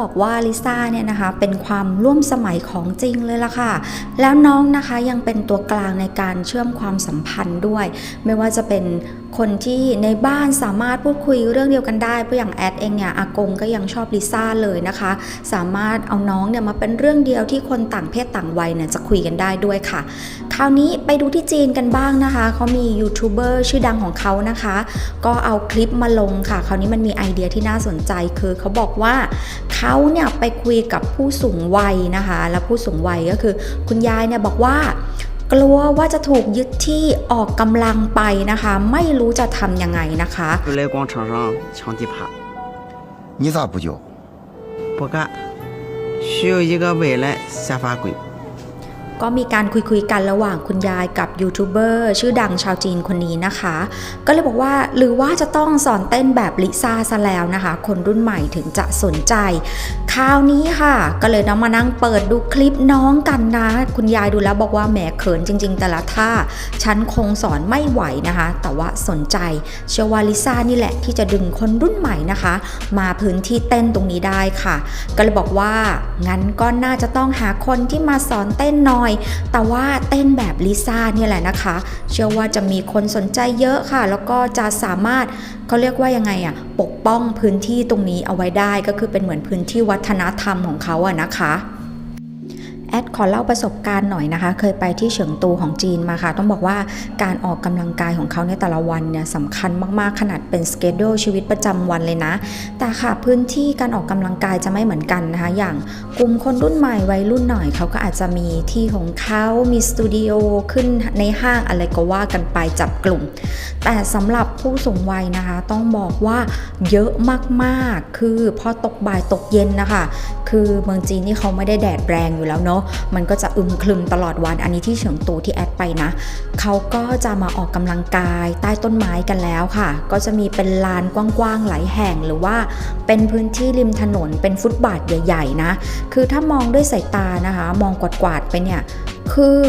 บอกว่าลิซ่าเนี่ยนะคะเป็นความร่วมสมัยของจริงเลยล่ะค่ะ แล้วน้องนะคะยังเป็นตัวกลางในการเชื่อมความสัมพันธ์ด้วย ไม่ว่าจะเป็นคนที่ในบ้านสามารถพูดคุยเรื่องเดียวกันได้เพราะอย่างแอดเองเนี่ยอากงก็ยังชอบลิซ่าเลยนะคะ สามารถเอาน้องเนี่ยมาเป็นเรื่องเดียวที่คนต่างเพศต่างวัยเนี่ยจะคุยกันได้ด้วยค่ะ ราวนี้ไปดูที่จีนกันบ้างนะคะเขามียูทูบเบอร์ชื่อดังของเขานะคะ ก็เอาคลิปมาลงค่ะ คราวนี้มันมีไอเดียที่น่าสนใจคือเขาบอกว่าเขาเนี่ยไปคุยกับผู้สูงวัยนะคะ และผู้สูงวัยก็คือ คุณยายเนี่ยบอกว่า กลัวว่าจะถูกยึดที่ออกกำลังไปนะคะ ไม่รู้จะทำยังไงนะคะ 就来广场上抢地盘，你咋不交？不干，需要一个未来三法规。 ก็มีการคุยคุยกันระหว่างคุณยายกับยูทูบเบอร์ชื่อดังชาวจีนคนนี้นะคะ ก็เลยบอกว่าหรือว่าจะต้องสอนเต้นแบบลิซ่าซะแล้วนะคะ คนรุ่นใหม่ถึงจะสนใจ คราวนี้ค่ะ ก็เลยน้องมานั่งเปิดดูคลิปน้องกันนะ คุณยายดูแล้วบอกว่าแหมเขินจริง ๆ แต่ละท่า ฉันคงสอนไม่ไหวนะคะ แต่ว่าสนใจเชื่อว่าลิซ่านี่แหละที่จะดึงคนรุ่นใหม่นะคะ มาพื้นที่เต้นตรงนี้ได้ค่ะ ก็เลยบอกว่างั้นก็น่าจะต้องหาคนที่มาสอนเต้นน่อยแต่ว่าเต้นแบบลิซ่าเนี่ยแหละนะคะ เชื่อว่าจะมีคนสนใจเยอะค่ะ แล้วก็จะสามารถเขาเรียกว่ายังไงอะปกป้องพื้นที่ตรงนี้เอาไว้ได้ก็คือเป็นเหมือนพื้นที่วัฒนธรรมของเขาอะนะคะ แอดขอเล่าประสบการณ์หน่อยนะคะ เคยไปที่เฉิงตูของจีนมาค่ะ ต้องบอกว่าการออกกำลังกายของเขาในแต่ละวันเนี่ยสำคัญมากๆ ขนาดเป็นสเกจ u ชีวิตประจำวันเลยนะ แต่ค่ะพื้นที่การออกกำลังกายจะไม่เหมือนกันนะคะ อย่างกลุ่มคนรุ่นใหม่วัยรุ่นหน่อยเขาก็อาจจะมีที่ของเขามีสตูดิโอขึ้นในห้างอะไรก็ว่ากันไปจับกลุ่ม แต่สำหรับผู้สูงวัยนะคะ ต้องบอกว่าเยอะมากๆ คือพอตกบ่ายตกเย็นนะคะ คือเมืองจีนนี่เขาไม่ได้แดดแรงอยู่แล้วเนาะมันก็จะอึมครึมตลอดวัน อันนี้ที่เฉิงตูที่แอดไปนะ เขาก็จะมาออกกำลังกายใต้ต้นไม้กันแล้วค่ะ ก็จะมีเป็นลานกว้างๆหลายแห่งหรือว่าเป็นพื้นที่ริมถนนเป็นฟุตบาทใหญ่ๆนะ คือถ้ามองด้วยสายตานะคะ มองกวาดๆไปเนี่ยคือ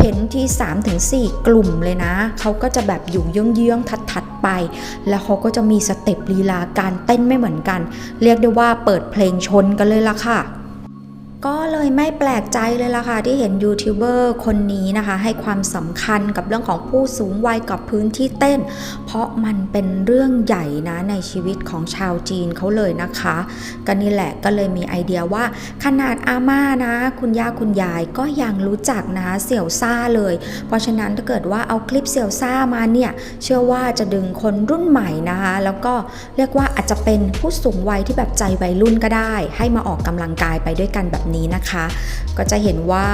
เห็นที่ 3-4 กลุ่มเลยนะ เขาก็จะแบบอยู่เยื้องๆถัดๆไป แล้วเขาก็จะมีสเต็ปลีลาการเต้นไม่เหมือนกัน เรียกได้ว่าเปิดเพลงชนกันเลยล่ะค่ะ ก็เลยไม่แปลกใจเลยล่ะค่ะ ที่เห็นยูทูบเบอร์คนนี้นะคะ ให้ความสำคัญกับเรื่องของผู้สูงวัยกับพื้นที่เต้น เพราะมันเป็นเรื่องใหญ่นะในชีวิตของชาวจีนเขาเลยนะคะก็นี่แหละก็เลยมีไอเดียว่า ขนาดอาม่านะ คุณย่าคุณยายก็ยังรู้จักนะเสี่ยวซ่าเลย เพราะฉะนั้นถ้าเกิดว่าเอาคลิปเสี่ยวซ่ามาเนี่ยเชื่อว่าจะดึงคนรุ่นใหม่นะคะ แล้วก็เรียกว่าอาจจะเป็นผู้สูงวัยที่แบบใจวัยรุ่นก็ได้ ให้มาออกกำลังกายไปด้วยกันแบบนี้นะคะ ก็จะเห็นว่า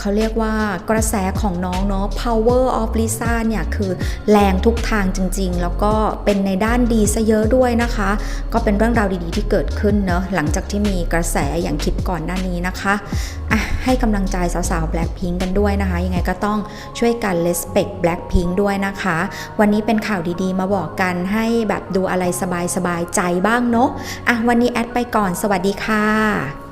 เขาเรียกว่ากระแสของน้องเนาะ power of Lisa เนี่ยคือแรงทุกทางจริงๆ แล้วก็เป็นในด้านดีซะเยอะด้วยนะคะ ก็เป็นเรื่องราวดีๆที่เกิดขึ้นเนาะหลังจากที่มีกระแสอย่างคลิปก่อนหน้านี้นะคะอะ ให้กำลังใจสาวๆ Blackpink กันด้วยนะคะ ยังไงก็ต้องช่วยกัน respect Blackpink ด้วยนะคะ วันนี้เป็นข่าวดีๆ มาบอกกันให้แบบดูอะไรสบายๆ ใจบ้างเนาะอะวันนี้แอดไปก่อนสวัสดีค่ะ